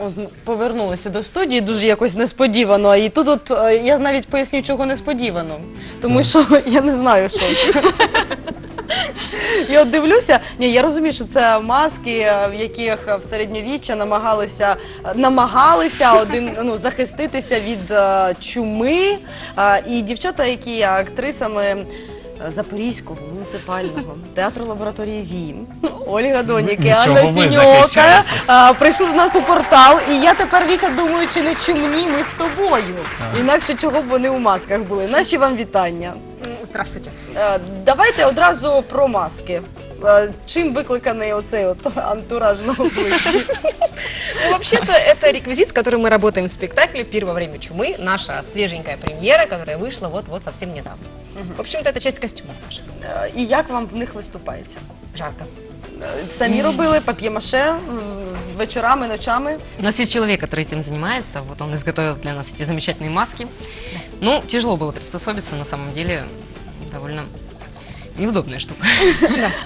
От, повернулися до студії дуже якось несподівано. І тут от е, я навіть поясню, чого несподівано. Тому що я не знаю, що це. Я от дивлюся, ні, я розумію, що це маски, е, в яких в середньовіччя намагалися намагалися один ну захиститися від е, чуми. Е, І дівчата, які є актрисами е, Запорізького муніципального театру лабораторії ВІМ, Ольга Донік і Анна Сіньока захищаєте. а, прийшли в нас у портал, і я тепер Вітя думаю, чи не чумні ми з тобою. Інакше чого б вони у масках були. Наші вам вітання. Здравствуйте. Е, Давайте одразу про маски. Е, Чим викликаний оцей от антураж на обличчі? Ну, вообще-то, это реквизит, с которым мы работаем в спектакле «Первое время чумы», наша свеженькая премьера, которая вышла вот-вот совсем недавно. В общем-то, это часть костюмов наших. Е, І як вам в них виступається? Жарко. Е, Самі робили пап'ємаше м, вечорами, ночами. У нас есть человек, который этим занимается. Вот он изготовил для нас эти замечательные маски. Ну, тяжело было приспособиться, на самом деле довольно неудобная штука.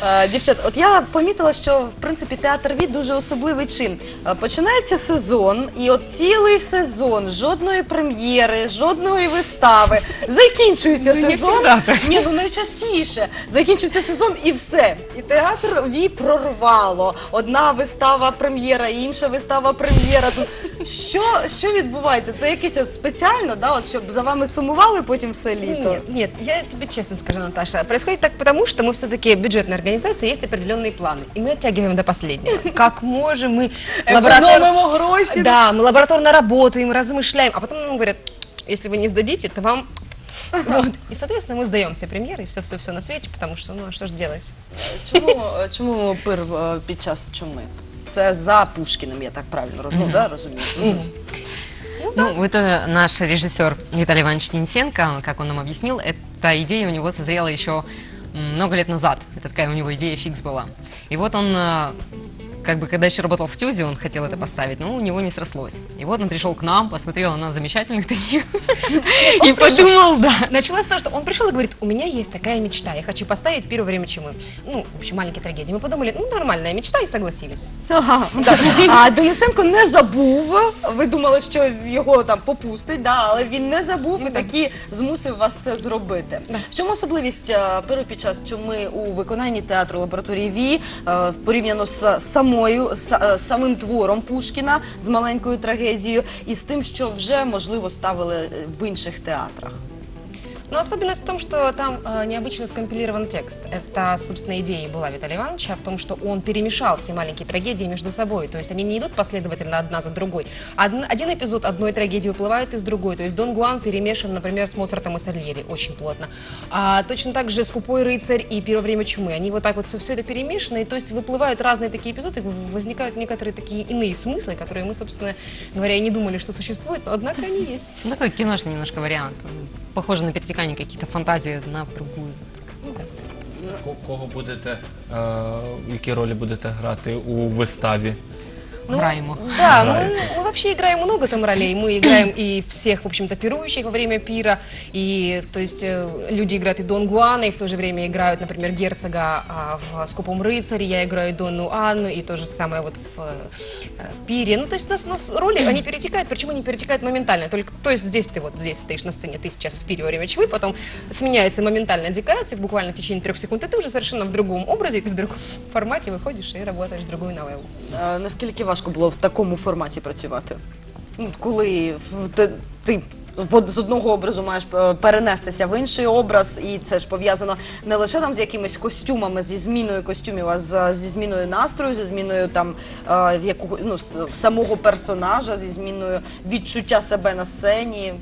Е, Дівчат, от я помітила, що в принципі театр від дуже особливий чин. Е, Починається сезон, і от цілий сезон, жодної прем'єри, жодної вистави. Закінчується Ну, не сезон. всегда так. Ні, ну найчастіше. Закінчується сезон і все. І театр ві прорвало. Одна вистава прем'єра, інша вистава прем'єра. Тут що, що відбувається? Це якесь от спеціально, да, от щоб за вами сумували потім все літо. Нет, нет, я тебе честно скажу, Наташа. Происходит так потому, что мы все-таки бюджетная организация, есть определенные планы. И мы оттягиваем до последнего. Как можем, мы Економимо гроші. Да, мы лабораторно работаем, размышляем, а потом нам говорят, если вы не сдадите, то вам... Вот. И, соответственно, мы сдаем все премьеры и все-все-все на свете, потому что, ну, а что же делать? Чому, чому пир е, під час чуми? Це за Пушкіним, я так правильно роз- ну, да, розумію. Ну, это наш режиссер Виталий Иванович Нинсенко, как он нам объяснил, эта идея у него созрела еще м, много лет назад. Это такая у него идея фикс была. И вот он, э, как бы, когда еще работал в ТЮЗе, он хотел это поставить, но у него не срослось. И вот он пришел к нам, посмотрел на нас замечательных таких и подумал, да. Началось с того, что он пришел и говорит, у меня есть такая мечта, я хочу поставить первое время чумы. Ну, в общем, маленькие трагедии. Мы подумали, ну, нормальная мечта, и согласились. Ага. А Денисенко не забув. Ви думали, що його там попустить, да, але він не забув і таки змусив вас це зробити. В чому особливість е, перу під час чуми у виконанні театру лабораторії ВІ е, порівняно з самою з е, самим твором Пушкіна з маленькою трагедією і з тим, що вже можливо ставили е, в інших театрах? Но особенность в том, что там э, необычно скомпилирован текст. Это, собственно, идея была Виталия Ивановича в том, что он перемешал все маленькие трагедии между собой. То есть они не идут последовательно одна за другой. Один, один эпизод одной трагедии выплывает из другой. То есть Дон Гуан перемешан, например, с Моцартом и Сальери очень плотно. А точно так же «Скупой рыцарь» и «Первое время чумы». Они вот так вот все, все это перемешано. И то есть выплывают разные такие эпизоды, возникают некоторые такие иные смыслы, которые мы, собственно говоря, и не думали, что существуют, но однако они есть. Ну, такой киношный немножко вариант. Похоже на перетекание каких-то фантазий одна в другую. Ко- Кого будете, е, які ролі будете грати у виставі? Граємо. Да, мы, мы вообще играем много там ролей. Мы играем и всех, в общем-то, пирующих во время пира. И, то есть, э, люди играют и Дон Гуана, и в то же время играют, например, герцога а, в «Скупом рыцаре», я играю Донну Анну, и то же самое вот в э, пире. Ну, то есть, у нас, у нас роли, они перетекают, причем они перетекают моментально. Только, то есть, здесь ты вот здесь стоишь на сцене, ты сейчас в пире во время чумы, потом сменяется моментально декорация, буквально в течение трех секунд, и ты уже совершенно в другом образе, ты в другом формате выходишь и работаешь другую новеллу. Е, Наскільки важко було в такому форматі працювати? Ну, коли ти, з одного образу маєш е, перенестися в інший образ, і це ж пов'язано не лише там з якимись костюмами, зі зміною костюмів, а зі зміною настрою, зі зміною там е, ну самого персонажа, зі зміною відчуття себе на сцені.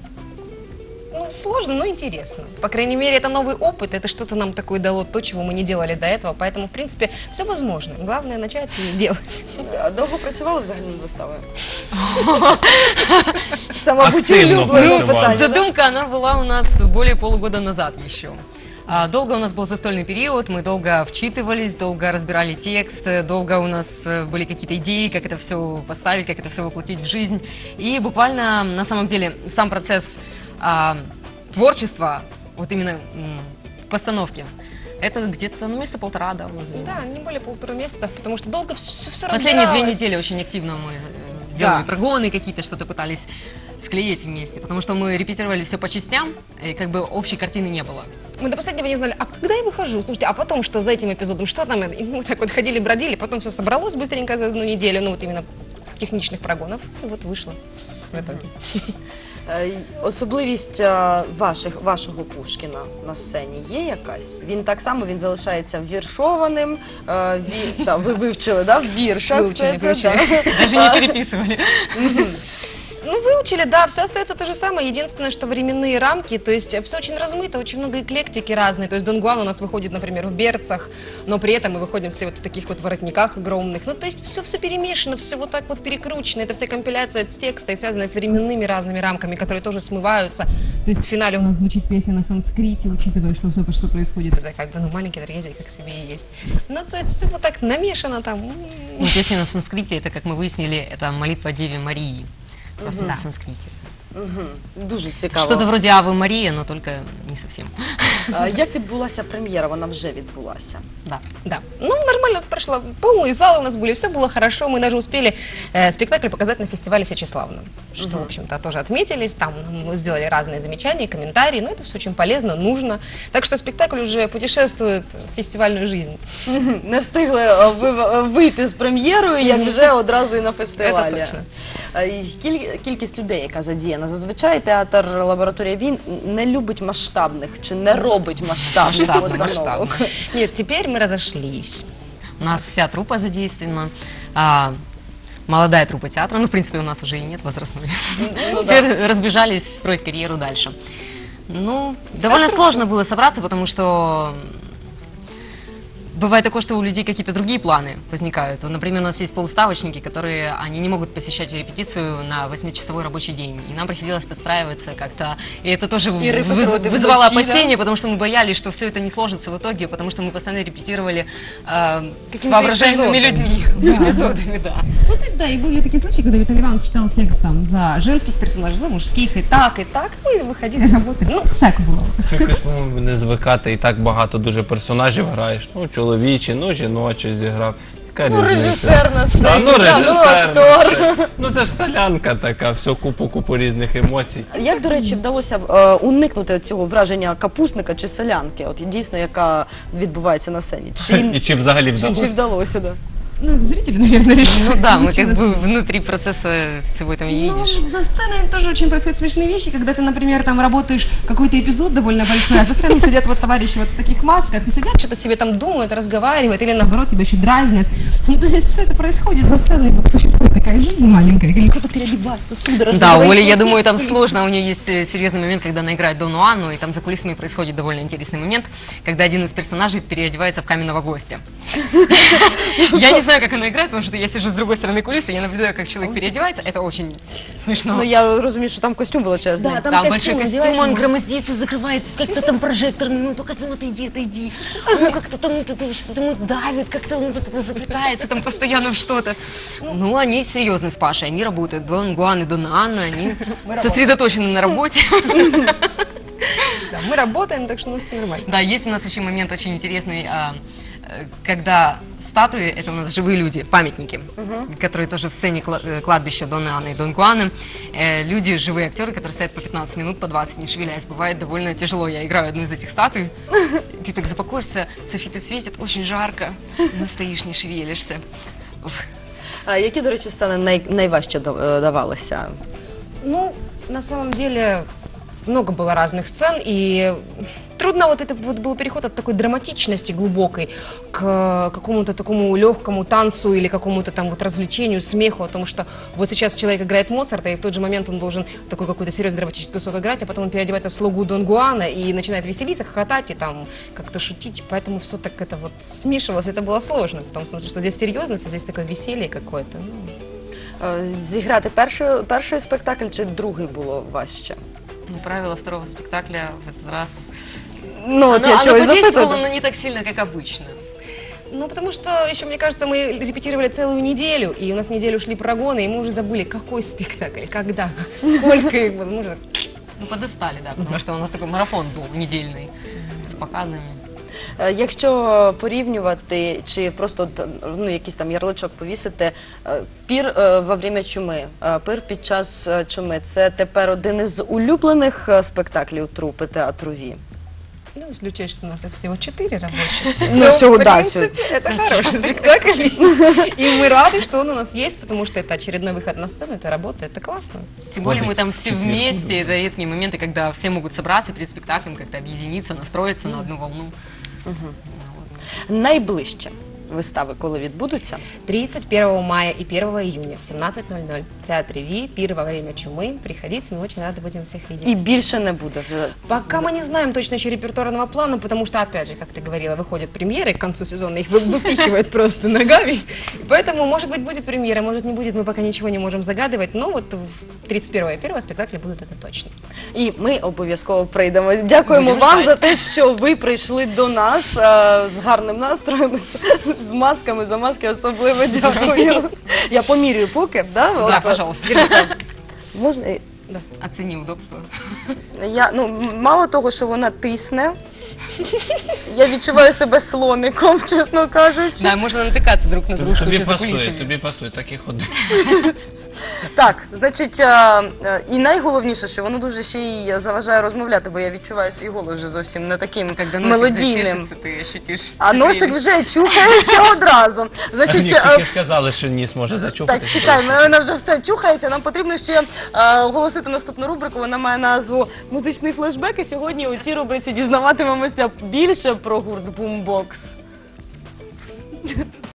Ну, сложно, но интересно. По крайней мере, это новый опыт, это что-то нам такое дало, то, чего мы не делали до этого. Поэтому, в принципе, все возможно. Главное начать и делать. Е, Довго працювали взагалі над виставою? Це, мабуть, Активно улюблене працювали. питання. да? Задумка, она была у нас более полугода назад еще. А, Долго у нас был застольный период, мы долго вчитывались, долго разбирали текст, долго у нас э, были какие-то идеи, как это все поставить, как это все воплотить в жизнь. И буквально, на самом деле, сам процесс а, творчества, вот именно постановки, это где-то ну, месяца полтора, да, у нас заняло. Да, не более полутора месяцев, потому что долго все, все Последние две недели очень активно мы э, делали Да. прогоны какие-то, что-то пытались склеить вместе, потому что мы репетировали все по частям, и как бы общей картины не было. Мы до последнего не знали, а когда я выхожу? Слушайте, а потом что за этим эпизодом? Что там? И мы так вот ходили, бродили, потом все собралось быстренько за одну неделю, ну вот именно техничных прогонов, и вот вышло в итоге. Е, й- Особливість е, ваших, вашого Пушкіна на сцені є якась? Він так само він залишається віршованим. е, Він, та, ви вивчили, да? в віршах. Вивчили, це, це, да. Даже не переписывали. Ну, выучили, да, все остается то же самое. Единственное, что временные рамки, то есть все очень размыто, очень много эклектики разной. То есть Дон Гуан у нас выходит, например, в берцах, но при этом мы выходим все вот в таких вот воротниках огромных. Ну, то есть все, все перемешано, все вот так вот перекручено. Это вся компиляция текста и связанная с временными разными рамками, которые тоже смываются. То есть в финале у нас звучит песня на санскрите, учитывая, что все, что происходит, это как бы, ну, маленький трагедия, как себе и есть. Ну, то есть все вот так намешано там. Ну, песня на санскрите, это, как мы выяснили, это молитва Деве Марии. Просто на санскрите. Дуже цікаво. Что-то вроде Авы Мария, но только не совсем. Е, Як відбулася прем'єра? Вона вже відбулася. Да. Да. Ну, нормально прошло. Полные залы у нас были, все было хорошо. Мы даже успели э, спектакль показать на фестивале Сечеславном, что, в общем-то, тоже отметились. Там мы сделали разные замечания, комментарии. Но это все очень полезно, нужно. Так что спектакль уже путешествует в фестивальную жизнь. Не встигли е, ви- е, вийти з прем'єрою, як вже одразу і на фестивалі. Це точно. Е, і кіль- Кількість людей, яка задіяна. Зазвичай театр лабораторія він не любить масштабних чи не робить масштабних Масштабно, постановок. масштабно. Нет, теперь мы разошлись. У нас вся труппа задействована. а, молодая труппа театра, ну, в принципе, у нас уже и нет возрастной. Ну Все да. разбежались строить карьеру дальше. Ну, довольно сложно было собраться, потому что Бывает такое, что у людей какие-то другие планы возникают. Вот, например, у нас есть полуставочники, которые они не могут посещать репетицию на 8-часовой рабочий день. И нам приходилось подстраиваться как-то. И это тоже И выз- репетировать вызывало вночи, да? опасения, потому что мы боялись, что все это не сложится в итоге, потому что мы постоянно репетировали э, с Какими-то воображаемыми эпизодами. людьми, эпизодами, да. Ну, то есть, да, и были такие случаи, когда Виталий Иванович читал текст там за женских персонажей, за мужских, и так, и так. Мы выходили, работали. Ну, всяко было. Якось по-моєму, не звикати, і так багато дуже персонажів граєш. Ну, чоловічі, ну, жіночі зіграв. Яка Ну, різниця? режисер нас ну, да, ну, режисер. ну, актор. Ну, це ж солянка така, все купу-купу різних емоцій. Як, до речі, вдалося е, уникнути цього враження капусника чи солянки, от дійсно, яка відбувається на сцені? І Чи, взагалі взагалі чи, чи вдалося? вдалося, да? Ну, зрители, наверное, решили. Ну да, мы как бы внутри процесса всего этого не видишь. Ну, за сценой тоже очень происходят смешные вещи, когда ты, например, там работаешь какой-то эпизод довольно большой, а за сценой сидят вот товарищи вот в таких масках и сидят, что-то себе там думают, разговаривают, или наоборот тебя еще дразнят. Ну, то есть все это происходит за сценой, вот такая жизнь маленькая, или кто-то переодевается судорожно. Да, Оли, я «Ну, думаю, там сложно. У нее есть э, серьезный момент, когда она играет Дону Анну, и там за кулисами происходит довольно интересный момент, когда один из персонажей переодевается в каменного гостя. Я не знаю, как она играет, потому что я сижу с другой стороны кулисы, я наблюдаю, как человек переодевается. Это очень смешно. Ну я розумію, що там костюм величезний. Да, там большой костюм, он ну, громоздится, закрывает как-то там прожектором, ему показываем, отойди, отойди. Ну, как-то там что-то давит, как-то заплетается там постоянно в что-то. Ну, они серьезно с Пашей, они работают. Дон Гуан и Дона Анна, они сосредоточены на работе. Да, мы работаем, так что у нас все нормально. Да, есть у нас еще момент очень интересный, а, э, когда статуи, это у нас живые люди, памятники, которые тоже в сцене э, кладбища Дона Анны и Дон Гуаны. Э, Люди, живые актеры, которые стоят по 15 минут, по 20, не шевелясь. Бывает довольно тяжело. Я играю одну из этих статуй, ты так запакуешься, софиты светят, очень жарко, но стоишь, не шевелишься. А які, до речі, сцени най, найважче давалися? Ну, на самом деле, много было разных сцен, и трудно вот это вот был переход от такой драматичности глубокой к какому-то такому легкому танцу или какому-то там вот развлечению, смеху, о том, что вот сейчас человек играет Моцарта, и в тот же момент он должен такой какой-то серьезный драматический кусок играть, а потом он переодевается в слугу Дон Гуана и начинает веселиться, хохотать и там как-то шутить, поэтому все так это вот смешивалось, это было сложно, в том смысле, что здесь серьезность, а здесь такое веселье какое-то. ну. Е, Зіграти перший, перший спектакль чи другий було важче? Ну, правила второго спектакля в этот раз... Ну, от Оно, я оно чого і подействовало, запитую. но не так сильно, как обычно. Ну, потому что еще, мне кажется, мы репетировали целую неделю, и у нас неделю шли прогоны, и мы уже забыли, какой спектакль, когда, сколько их было. Мы уже Ну, подостали, да, потому что у нас такой марафон был недельный с показами. Е, Якщо порівнювати чи просто д- ну, якийсь там ярличок повісити, е, пір е, во время чуми, е, пир під час е, чуми це тепер один із улюблених е, спектаклів трупи театру Ві. Ну, если учесть, что у нас их всего четыре рабочих. Ну, то, всего, в да, принципе, это хороший спектакль. И мы рады, что он у нас есть, потому что это очередной выход на сцену, это работа, это классно. Тем более мы там все вместе, это редкие моменты, когда все могут собраться перед спектаклем, как-то объединиться, настроиться на одну волну. Найближче вистави, коли відбудуться. 31 мая и 1 июня в 17.00 в Театре Ви, пир во время чумы. Приходите, мы очень рады будем всех видеть. І більше не буде. вже. Пока мы не знаем точно еще репертуарного плана, потому что, опять же, как ты говорила, выходят премьеры к концу сезона, их вы- выпихивают просто ногами. И Поэтому, может быть, будет премьера, может, не будет, мы пока ничего не можем загадывать, но вот в 31 и 1 спектакля будут это точно. І ми обов'язково прийдемо. Дякуємо Будемо вам ждать. за те, що ви прийшли до нас е, з гарним настроєм, з, з масками. За маски особливо дякую. Я помірюю поки, да? Да, От, пожалуйста. Можна? Оцени удобство. Я, ну, м- мало того, що вона тисне, я відчуваю себе слоником, чесно кажучи. Да, можно натыкаться друг на Тобі, дружку тобі еще за пасує, кулисами. тобі пасує, так і ходи. Так, значить, е, е, і найголовніше, що воно дуже ще й заважає розмовляти, бо я відчуваю свій голос вже зовсім не таким Когда носик мелодійним. зачешется, ты ощутишь А всю носик прелесть. вже чухається одразу. Значить, Ні, е, тільки сказали, що ніс може зачухати. Так, чекай, в мене вже все чухається. Нам потрібно ще е, оголосити наступну рубрику. Вона має назву Музичний флешбек. І сьогодні у цій рубриці дізнаватимемося більше про гурт Boombox.